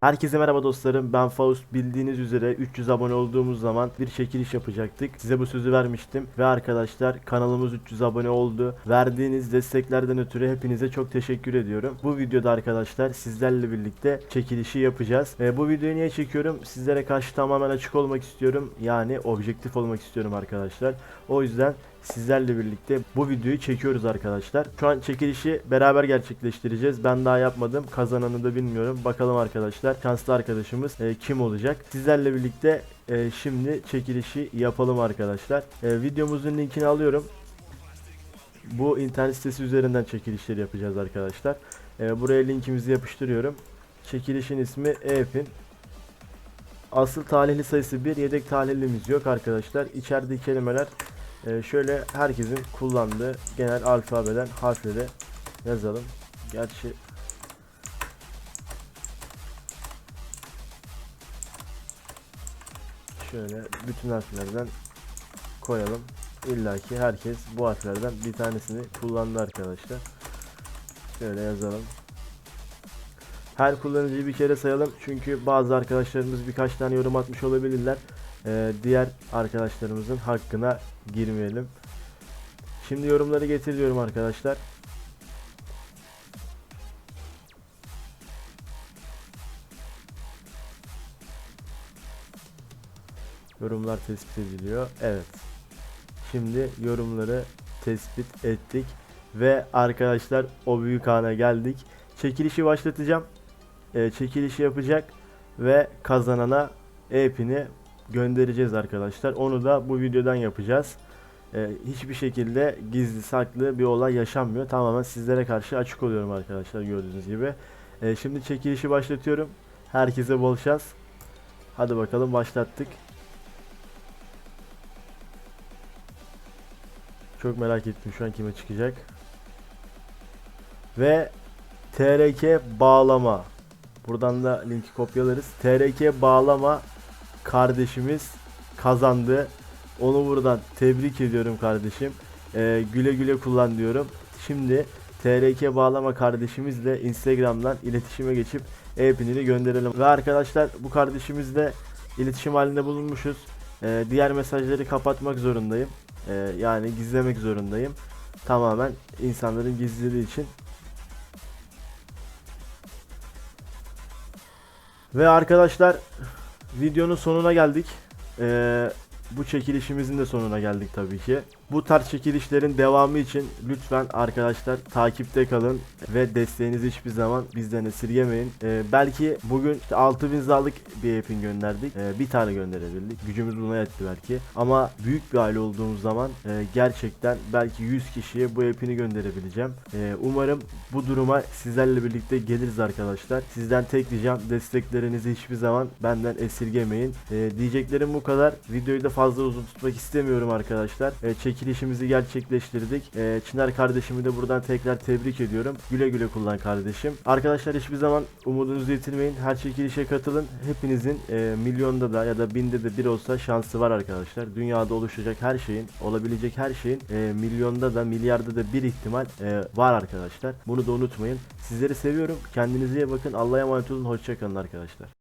Herkese merhaba dostlarım. Ben Faust. Bildiğiniz üzere 300 abone olduğumuz zaman bir çekiliş yapacaktık. Size bu sözü vermiştim ve arkadaşlar kanalımız 300 abone oldu. Verdiğiniz desteklerden ötürü hepinize çok teşekkür ediyorum. Bu videoda arkadaşlar sizlerle birlikte çekilişi yapacağız. E, bu videoyu niye çekiyorum? Sizlere karşı tamamen açık olmak istiyorum. Yani objektif olmak istiyorum arkadaşlar. O yüzden sizlerle birlikte bu videoyu çekiyoruz arkadaşlar. Şu an çekilişi beraber gerçekleştireceğiz. Ben daha yapmadım. Kazananı da bilmiyorum. Bakalım arkadaşlar. Şanslı arkadaşımız e, kim olacak? Sizlerle birlikte e, şimdi çekilişi yapalım arkadaşlar. E, videomuzun linkini alıyorum. Bu internet sitesi üzerinden çekilişleri yapacağız arkadaşlar. E, buraya linkimizi yapıştırıyorum. Çekilişin ismi EF'in. Asıl talihli sayısı 1, yedek talihlimiz yok arkadaşlar. İçerideki kelimeler ee, şöyle herkesin kullandığı genel alfabeden harfleri yazalım. Gerçi şöyle bütün harflerden koyalım. İlla ki herkes bu harflerden bir tanesini kullandı arkadaşlar. Şöyle yazalım. Her kullanıcıyı bir kere sayalım çünkü bazı arkadaşlarımız birkaç tane yorum atmış olabilirler. Ee, diğer arkadaşlarımızın hakkına girmeyelim. Şimdi yorumları getiriyorum arkadaşlar. Yorumlar tespit ediliyor. Evet. Şimdi yorumları tespit ettik ve arkadaşlar o büyük ana geldik. Çekilişi başlatacağım. Ee, çekilişi yapacak ve kazanana e-pini göndereceğiz arkadaşlar. Onu da bu videodan yapacağız. Ee, hiçbir şekilde gizli saklı bir olay yaşanmıyor. Tamamen sizlere karşı açık oluyorum arkadaşlar gördüğünüz gibi. Ee, şimdi çekilişi başlatıyorum. Herkese bol şans. Hadi bakalım başlattık. Çok merak ettim şu an kime çıkacak. Ve TRK bağlama. Buradan da linki kopyalarız. TRK bağlama kardeşimiz kazandı. Onu buradan tebrik ediyorum kardeşim. Ee, güle güle kullan diyorum. Şimdi TRK bağlama kardeşimizle Instagram'dan iletişime geçip e-pinini gönderelim. Ve arkadaşlar bu kardeşimizle iletişim halinde bulunmuşuz. Ee, diğer mesajları kapatmak zorundayım. Ee, yani gizlemek zorundayım. Tamamen insanların gizliliği için. Ve arkadaşlar videonun sonuna geldik. Ee, bu çekilişimizin de sonuna geldik tabii ki. Bu tarz çekilişlerin devamı için lütfen arkadaşlar takipte kalın ve desteğinizi hiçbir zaman bizden esirgemeyin. Ee, belki bugün işte 6000 zalık bir app'in gönderdik. Ee, bir tane gönderebildik. Gücümüz buna yetti belki. Ama büyük bir aile olduğumuz zaman e, gerçekten belki 100 kişiye bu app'ini gönderebileceğim. Ee, umarım bu duruma sizlerle birlikte geliriz arkadaşlar. Sizden tek ricam desteklerinizi hiçbir zaman benden esirgemeyin. Ee, diyeceklerim bu kadar. Videoyu da fazla uzun tutmak istemiyorum arkadaşlar. Ee, çekilişimizi gerçekleştirdik. Ee, Çınar kardeşimi de buradan tekrar tebrik ediyorum. Güle güle kullan kardeşim. Arkadaşlar hiçbir zaman umudunuzu yitirmeyin. Her çekilişe katılın. Hepinizin e, milyonda da ya da binde de bir olsa şansı var arkadaşlar. Dünyada oluşacak her şeyin, olabilecek her şeyin e, milyonda da milyarda da bir ihtimal e, var arkadaşlar. Bunu da unutmayın. Sizleri seviyorum. Kendinize iyi bakın. Allah'a emanet olun. Hoşçakalın arkadaşlar.